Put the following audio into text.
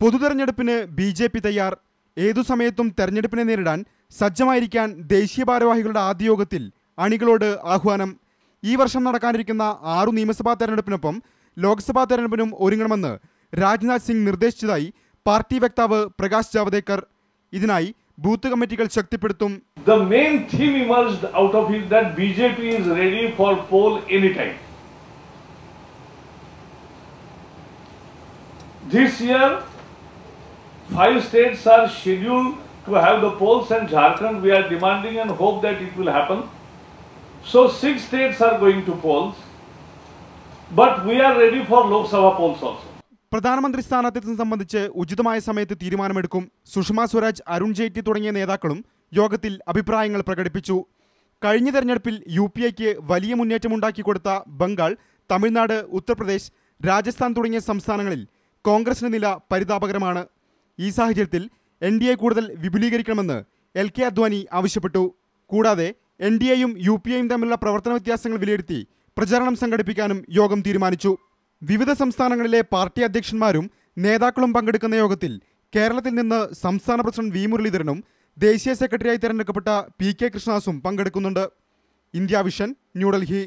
പൊതുതെരഞ്ഞെടുപ്പിന് B J P തയ്യാർ. ഏതു സമയത്തും തെരഞ്ഞെടുപ്പിനെ നേരിടാൻ സജ്ജമായിരിക്കാൻ ദേശീയ ഭാരവാഹികളുടെ ആദ്യ യോഗത്തിൽ അണികളോട് ആഹ്വാനം. ഈ വർഷം നടക്കാനിരിക്കുന്ന ആറു നിയമസഭാ തെരഞ്ഞെടുപ്പിനൊപ്പം ലോക്സഭാ തെരഞ്ഞെടുപ്പിനും ഒരുങ്ങണമെന്ന് രാജ്നാഥ് സിംഗ് നിർദ്ദേശിച്ചതായി പാർട്ടി വക്താവ് പ്രകാശ് ജാവദേക്കർ. ഇതിനായി ബൂത്ത് കമ്മിറ്റികൾ ശക്തിപ്പെടുത്തും. This year, five states are scheduled to have the polls and Jharkhand we are demanding and hope that it will happen. So six states are going to polls, but we are ready for Lok Sabha polls also. പ്രധാനമന്ത്രി സ്ഥാനാർത്ഥിത്വം സംബന്ധിച്ച് ഉചിതമായ സമയത്ത് തീരുമാനമെടുക്കും സുഷമ സ്വരാജ് അരുൺ ജെയ്റ്റ്ലി തുടങ്ങിയ നേതാക്കളും യോഗത്തിൽ അഭിപ്രായങ്ങൾ പ്രകടിപ്പിച്ചു കഴിഞ്ഞ തെരഞ്ഞെടുപ്പിൽ യു പി ഐക്ക് വലിയ മുന്നേറ്റമുണ്ടാക്കി കൊടുത്ത ബംഗാൾ തമിഴ്നാട് ഉത്തർപ്രദേശ് രാജസ്ഥാൻ തുടങ്ങിയ സംസ്ഥാനങ്ങളിൽ കോൺഗ്രസിന്റെ നില പരിതാപകരമാണ് ഈ സാഹചര്യത്തിൽ എൻ ഡി എ കൂടുതൽ വിപുലീകരിക്കണമെന്ന് എൽ കെ അദ്വാനി ആവശ്യപ്പെട്ടു. കൂടാതെ എൻ ഡി എയും യു പി എയും തമ്മിലുള്ള പ്രവർത്തന വ്യത്യാസങ്ങൾ വിലയിരുത്തി പ്രചാരണം സംഘടിപ്പിക്കാനും യോഗം തീരുമാനിച്ചു. വിവിധ സംസ്ഥാനങ്ങളിലെ പാർട്ടി അധ്യക്ഷന്മാരും നേതാക്കളും പങ്കെടുക്കുന്ന യോഗത്തിൽ കേരളത്തിൽ നിന്ന് സംസ്ഥാന പ്രസിഡന്റ് വി മുരളീധരനും ദേശീയ സെക്രട്ടറിയായി തിരഞ്ഞെടുക്കപ്പെട്ട പി കെ കൃഷ്ണദാസും പങ്കെടുക്കുന്നുണ്ട്. India vision New Delhi.